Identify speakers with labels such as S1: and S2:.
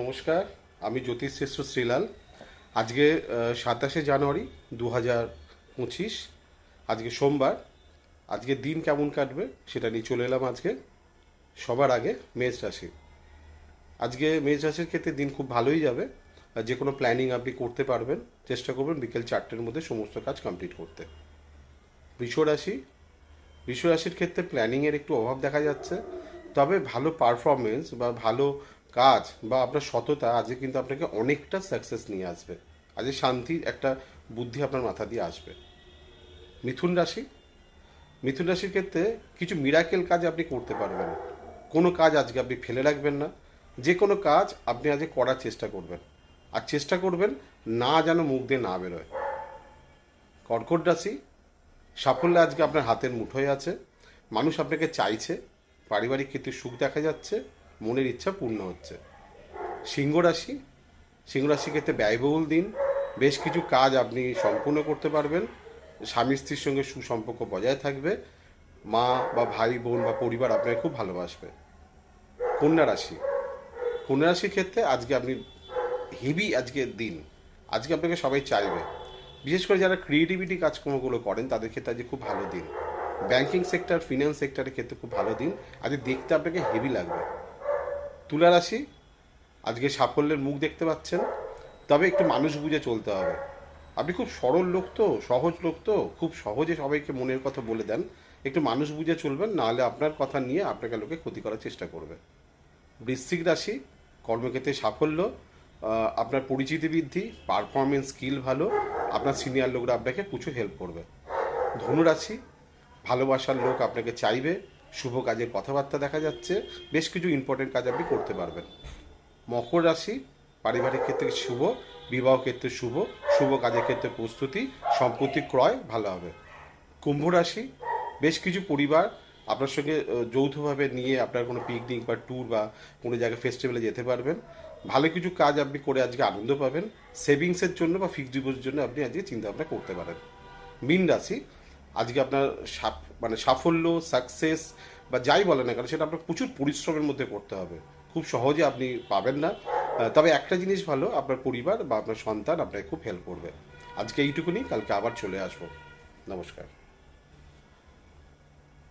S1: নমস্কার, আমি জ্যোতিষ শ্রেষ্ঠ শ্রীলাল। আজকে সাতাশে জানুয়ারি দু হাজার পঁচিশ, আজকে সোমবার। আজকে দিন কেমন কাটবে সেটা নিয়ে চলে এলাম আজকে। সবার আগে মেষ রাশি। আজকে মেষ রাশির ক্ষেত্রে দিন খুব ভালোই যাবে। যে কোনো প্ল্যানিং আপনি করতে পারবেন, চেষ্টা করবেন বিকেল চারটের মধ্যে সমস্ত কাজ কমপ্লিট করতে। বৃষ রাশি রাশির ক্ষেত্রে প্ল্যানিংয়ের একটু অভাব দেখা যাচ্ছে। তবে ভালো পারফরমেন্স বা ভালো কাজ বা আপনার সততা আজকে কিন্তু আপনাকে অনেকটা সাকসেস নিয়ে আসবে। আজকে শান্তির একটা বুদ্ধি আপনার মাথা দিয়ে আসবে। মিথুন রাশি? মিথুন রাশির ক্ষেত্রে কিছু মিরাকেল কাজ আপনি করতে পারবেন। কোনো কাজ আজকে আপনি ফেলে রাখবেন না। যে কোনো কাজ আপনি আজকে করার চেষ্টা করবেন। আর চেষ্টা করবেন না যেন মুখ দিয়ে না বেরোয়। কর্কট রাশি? সাফল্য আজকে আপনার হাতের মুঠোয় আছে। মানুষ আপনাকে চাইছে। পারিবারিক ক্ষেত্রে সুখ দেখা যাচ্ছে, মনের ইচ্ছা পূর্ণ হচ্ছে। সিংহ রাশি, সিংহ রাশির ক্ষেত্রে ব্যয়বহুল দিন, বেশ কিছু কাজ আপনি সম্পূর্ণ করতে পারবেন। স্বামী স্ত্রীর সঙ্গে সুসম্পর্ক বজায় থাকবে। মা বা ভাই, বোন বা পরিবার আপনাকে খুব ভালোবাসবে। কন্যা রাশি, কন্যা রাশির ক্ষেত্রে আজকে আপনি হেভি আজকের দিন। আজকে আপনাকে সবাই চাইবে। বিশেষ করে যারা ক্রিয়েটিভিটি কাজকর্মগুলো করেন, তাদের ক্ষেত্রে আজকে খুব ভালো দিন। ব্যাংকিং সেক্টর ফিনান্স সেক্টরের ক্ষেত্রে খুব ভালো দিন। আজকে দেখতে আপনাকে হেভি লাগবে। তুলা রাশি আজকে সাফল্যের মুখ দেখতে পাচ্ছেন। তবে একটু মানুষ বুঝে চলতে হবে। আপনি খুব সরল লোক তো, সহজ লোক তো, খুব সহজে সবাইকে মনের কথা বলে দেন। একটু মানুষ বুঝে চলবেন, নাহলে আপনার কথা নিয়ে আপনাকে লোকে ক্ষতি করার চেষ্টা করবে। বৃশ্চিক রাশি, কর্মক্ষেত্রে সাফল্য আপনার পরিচিতি বৃদ্ধি পারফরমেন্স স্কিল ভালো, আপনার সিনিয়র লোকরা আপনাকে প্রচুর হেল্প করবে। ধনুরাশি ভালোবাসার লোক আপনাকে চাইবে, শুভ কাজের কথাবার্তা দেখা যাচ্ছে, বেশ কিছু ইম্পর্টেন্ট কাজ আপনি করতে পারবেন। মকর রাশি, পারিবারিক ক্ষেত্রে শুভ, বিবাহ ক্ষেত্রে শুভ শুভ কাজের ক্ষেত্রে প্রস্তুতি সম্পত্তি ক্রয়, ভালো হবে। কুম্ভ রাশি, বেশ কিছু পরিবার আপনার সঙ্গে যৌথভাবে নিয়ে আপনার কোনো পিকনিক বা ট্যুর বা কোনো জায়গায় ফেস্টিভ্যালে যেতে পারবেন। ভালো কিছু কাজ আপনি করে আজকে আনন্দ পাবেন। সেভিংসের জন্য বা ফিক্সড ডিপোজিটের জন্য আপনি আজকে চিন্তা ভাবনা করতে পারেন। মিন রাশি আজকে আপনার মানে সাফল্য সাকসেস বা যাই বলে না কেন, সেটা আপনার প্রচুর পরিশ্রমের মধ্যে করতে হবে। খুব সহজে আপনি পাবেন না। তবে একটা জিনিস ভালো, আপনার পরিবার বা আপনার সন্তান আপনাকে খুব হেল্প করবে। আজকে এইটুকুনি, কালকে আবার চলে আসব। নমস্কার।